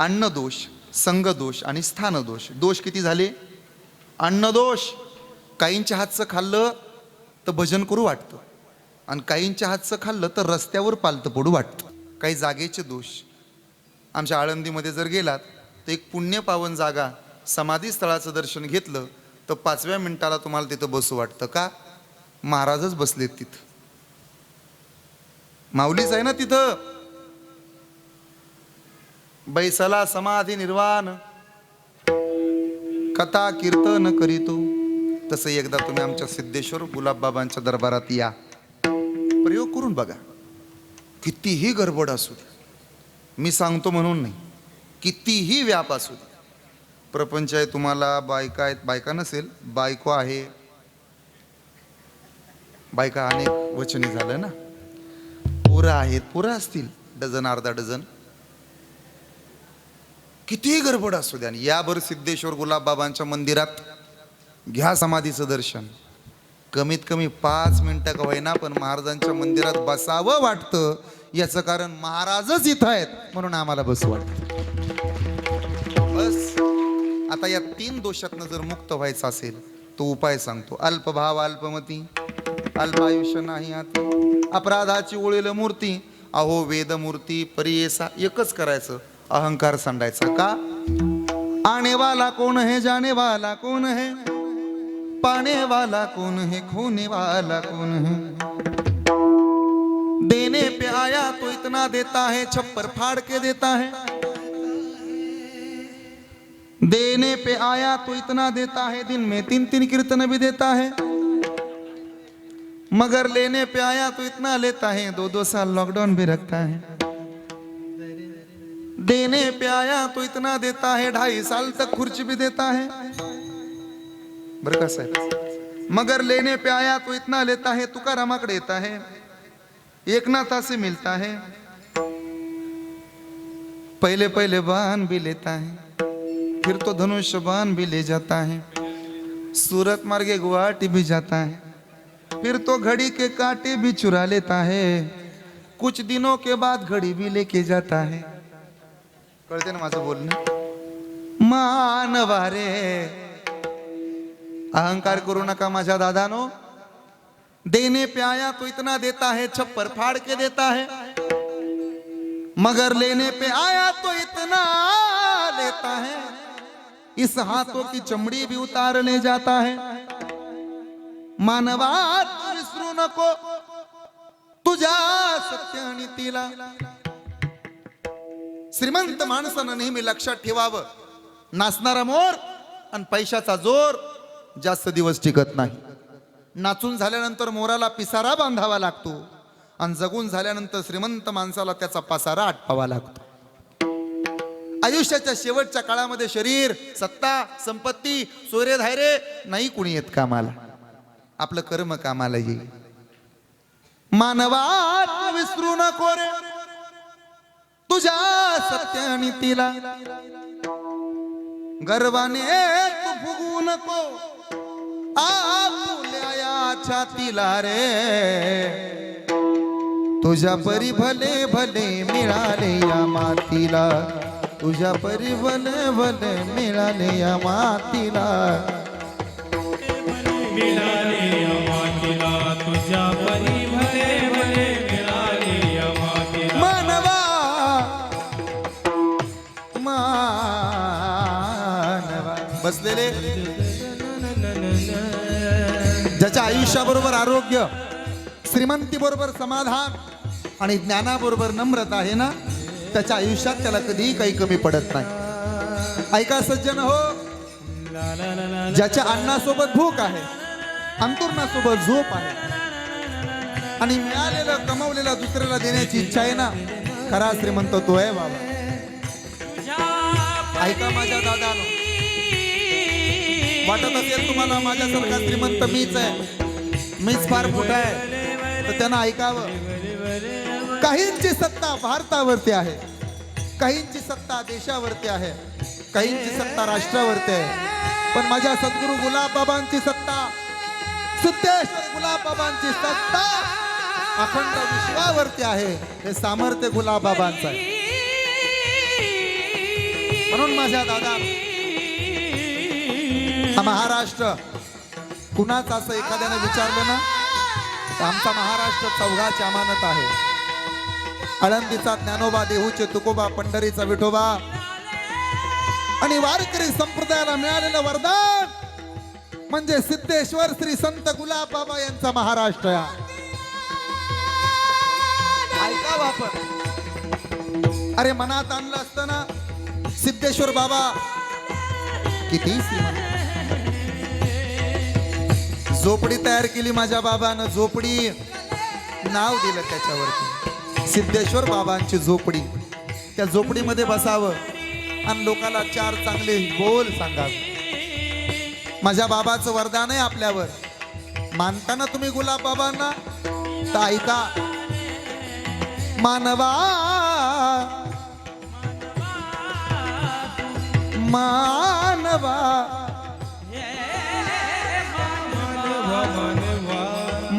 अन्नदोष संगदोष आणि स्थानदोष. दोष किती झाले? अन्नदोष. काहींच्या हातचं खाल्लं तर भजन करू वाटतं. आणि काहींच्या हातचं खाल्लं तर रस्त्यावर पालतं पडू वाटतं. काही जागेचे दोष. आमच्या आळंदीमध्ये जर गेलात तर एक पुण्य पावन जागा समाधी स्थळाचं दर्शन घेतलं तर पाचव्या मिनिटाला तुम्हाला तिथं बसू वाटतं का? महाराजच बसलेत तिथं. माऊलीच आहे ना तिथं? बैसला समाधी निर्वाण कथा कीर्तन करीतो तसं एकदा तुम्ही आमच्या सिद्धेश्वर गुलाबबाबांच्या दरबारात या प्रयोग करून बघा कितीही गडबड असू दे मी सांगतो म्हणून नाही कितीही व्याप असू दे प्रपंच आहे तुम्हाला बायका आहेत बायका नसेल बायको आहे बायका अनेक वचने झालं ना पोरं आहेत पोरं असतील डझन अर्धा डझन कितीही गडबड असू द्या आणि यावर सिद्धेश्वर गुलाबबाबांच्या मंदिरात घ्या समाधीचं दर्शन. कमीत कमी पाच मिनिटं का होईना पण महाराजांच्या मंदिरात बसावं वाटतं. याचं कारण महाराजच इथं आहेत म्हणून आम्हाला बसू वाटतं. बस. आता या तीन दोषातनं जर मुक्त व्हायचं असेल तो उपाय सांगतो. अल्पभाव अल्पमती. अल्प आयुष्य नाही अपराधाची ओळील मूर्ती. अहो वेदमूर्ती परियेसा एकच करायचं. अहंकार सांडायचा का? आने वाला कोण है जाने वाला कोण है पाने वाला कौन है खोने वाला कौन है देने पे आया तो इतना देता है छप्पर फाड़ के देता है। देने पे आया तो इतना देता है दिन में तीन तीन कीर्तन भी देता है। मगर लेने पे आया तो इतना लेता है दो दो साल लॉकडाउन भी रखता है। देने पे आया तो इतना देता है, ढाई साल तक खुर्च भी देता है। बरं का साहेब मगर लेने पे आया तो इतना लेता है तुकारामाकडे देता है। एक नाथा से मिलता है। पहले पहले बाण भी लेता है, फिर तो धनुष बाण भी ले जाता है। सूरत मार्गे गुवाहाटी भी जाता है, फिर तो घड़ी के कांटे भी चुरा लेता है। कुछ दिनों के बाद घड़ी भी लेके जाता है। कळते ना माझं बोलणं मानवा रे अहंकार करू नका माझ्या दादानो देने पे आया तो इतना देता है, छप्पर फाड़ के देता है। मगर लेने पे आया तो इतना लेता है। इस हाथों की चमड़ी भी उतार ले जाता है। मानवा विसरू नको। तुझ्या सत्यनितीला श्रीमंत माणसानं नेहमी लक्षात ठेवावं. नाचणारा मोर आणि पैशाचा जोर जास्त दिवस टिकत नाही. नाचून झाल्यानंतर मोराला पिसारा बांधावा लागतो आणि जगून झाल्यानंतर श्रीमंत माणसाला त्याचा पसारा आटपावा लागतो. आयुष्याच्या शेवटच्या काळामध्ये शरीर सत्ता संपत्ती सोयरे धायरे नाही कुणी येत कामाला. आपलं कर्म कामाला येईल. मानवा विसरू नको रे. तुझ्या तिला. गर्वाने तू फुगू नको. आपुल्या या छातीला रे. तुझ्या परी भले भले मिळाले या मातीला. तुझ्या परी भले भले मिळाले या मातीला. मिळाले बसलेले. ज्याच्या आयुष्याबरोबर आरोग्य श्रीमंती बरोबर समाधान आणि ज्ञानाबरोबर नम्रता आहे ना त्याच्या आयुष्यात त्याला कधीही काही कमी पडत नाही. ऐका सज्जन हो ज्याच्या अन्नासोबत भूक आहे अंतुरणासोबत झोप आहे आणि मिळालेलं कमवलेलं दुसऱ्याला देण्याची इच्छा आहे ना खरा श्रीमंत तो आहे बाबा. ऐका माझ्या दादा वाटत असेल तुम्हाला माझ्यासारखा श्रीमंत मीच आहे. मीच फार मोठा आहे. तर त्यांना ऐकावं. काहींची सत्ता भारतावरती आहे. काहींची सत्ता देशावरती आहे. काहींची सत्ता राष्ट्रावरती आहे. पण माझ्या सद्गुरू गुलाबबाबांची सत्ता सिद्धेश्वर गुलाबबाबांची सत्ता अखंड विश्वावरती आहे. हे सामर्थ्य गुलाबबाबांचं आहे. म्हणून माझ्या दादा हा महाराष्ट्र. कुणाच असं एखाद्याने विचारलं ना आमचा महाराष्ट्र चौघाची अमानत आहे. आळंदीचा ज्ञानोबा देहूचे तुकोबा पंढरीचा विठोबा. आणि वारकरी संप्रदायाला मिळालेलं वरदान म्हणजे सिद्धेश्वर श्री संत गुलाब बाबा यांचा महाराष्ट्र ऐका हो वापर अरे मनात आणलं असतं ना सिद्धेश्वर बाबा. किती झोपडी तयार केली माझ्या बाबानं झोपडी. नाव दिलं त्याच्यावरती. सिद्धेश्वर बाबांची झोपडी. त्या झोपडीमध्ये बसावं आणि लोकाला चार चांगले बोल सांगावे. माझ्या बाबाचं वरदान आहे आपल्यावर. मानताना तुम्ही गुलाब बाबांना? तर ऐका मानवा. मानवा.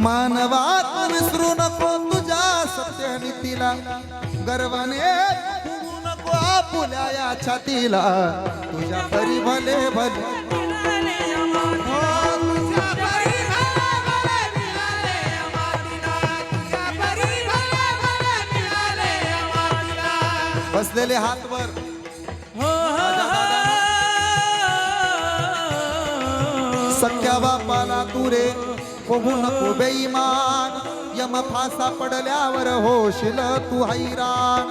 मानवा तू विसरू नको तुझ्या सत्यनीतीला. गर्वाने फुगू नको आपुल्या या छातीला. तुझ्या परी भले भले बसलेले हातवर माझ्या दादानं सख्या बापाला तू रे होऊ नको बेईमान यम फासा पडल्यावर होशील तू हैराण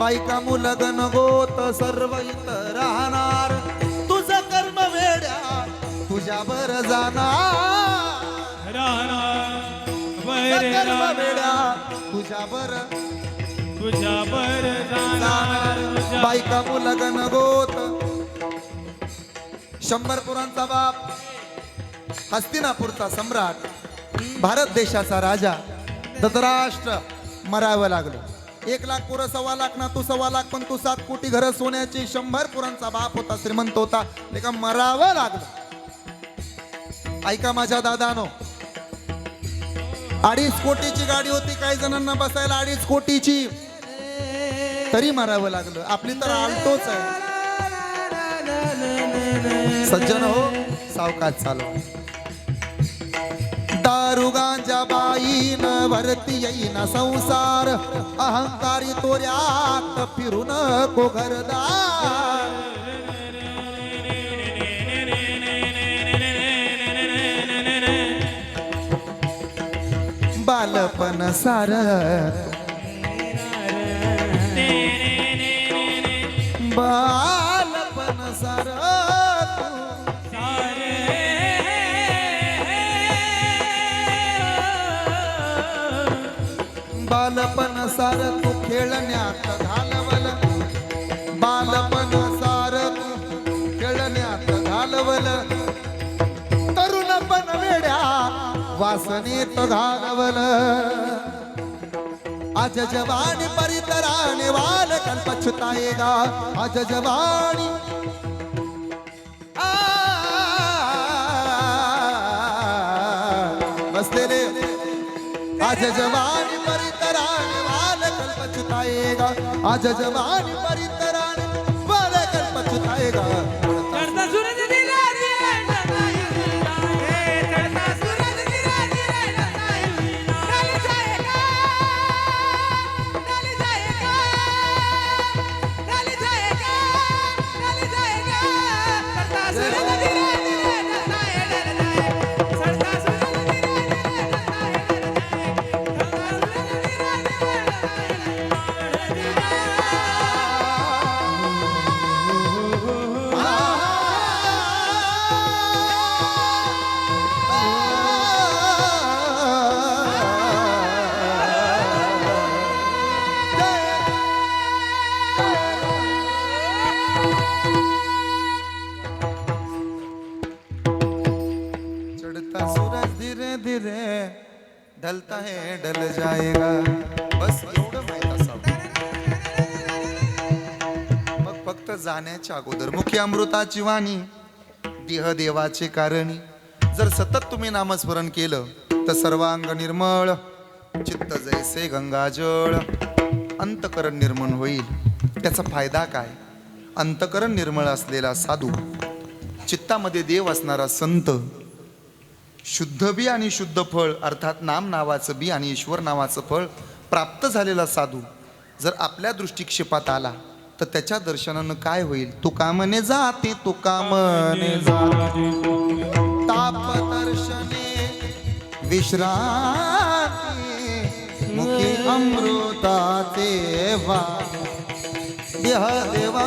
बायका मुलगन गोत सर्व इथं राहणार तुझं कर्म वेड्या तुझ्यावर जाणार. तुझं कर्म वेड्या तुझ्यावर तुझ्या बर जाणार बायका मुलगन गोत शंभर पुरांचा बाप हस्तिनापूरचा सम्राट भारत देशाचा राजा धतराष्ट्र मरावं लागलं. एक लाख पुरं सव्वा लाख ना तू सव्वा लाख पण तू सात कोटी घर सोन्याची शंभर पुरांचा बाप होता श्रीमंत होता लेका मरावं लागलं. ऐका माझ्या दादानो अडीच कोटीची गाडी होती काही जणांना बसायला अडीच कोटीची. तरी मारावं लागलं. आपली तर आलटोच आहे. सज्जन हो सावकाश चालवा. दारुगांच्या बाईन भरती येईन संसार. अहंकारी तोऱ्यात फिरू नको घरदार. बालपण सार. बा सार तू खेळण्यात घालवल बालपण सार तू खेळण्यात घालवल तरुणपण वेड्या वासनेत घालवल आज जवानी परितराने वाल कल्पछुताएगा आज जवानी बसलेले आज जवानी परितराने वाल कल्पछुताएगा आज जवानी परितराने वाल कल्पछुताएगा बस एवढं माहीत असावं. मग फक्त जाण्याच्या अगोदर मुख्य अमृताची वाणी देह देवाचे कारणी. जर सतत तुम्ही नामस्मरण केलं तर सर्वांग निर्मळ. चित्त जैसे गंगाजळ अंतकरण निर्मळ होईल. त्याचा फायदा काय? अंतकरण निर्मळ असलेला साधू चित्तामध्ये देव असणारा संत शुद्ध बी आणि शुद्ध फळ अर्थात नाम नावाचं बी आणि ईश्वर नावाचं फळ प्राप्त झालेला साधू जर आपल्या दृष्टिक्षेपात आला तर त्याच्या दर्शनानं काय होईल? तो कामने जाते तो कामने जाते. ताप दर्शने विश्रांती मुखी अमृताचे वा देह देवा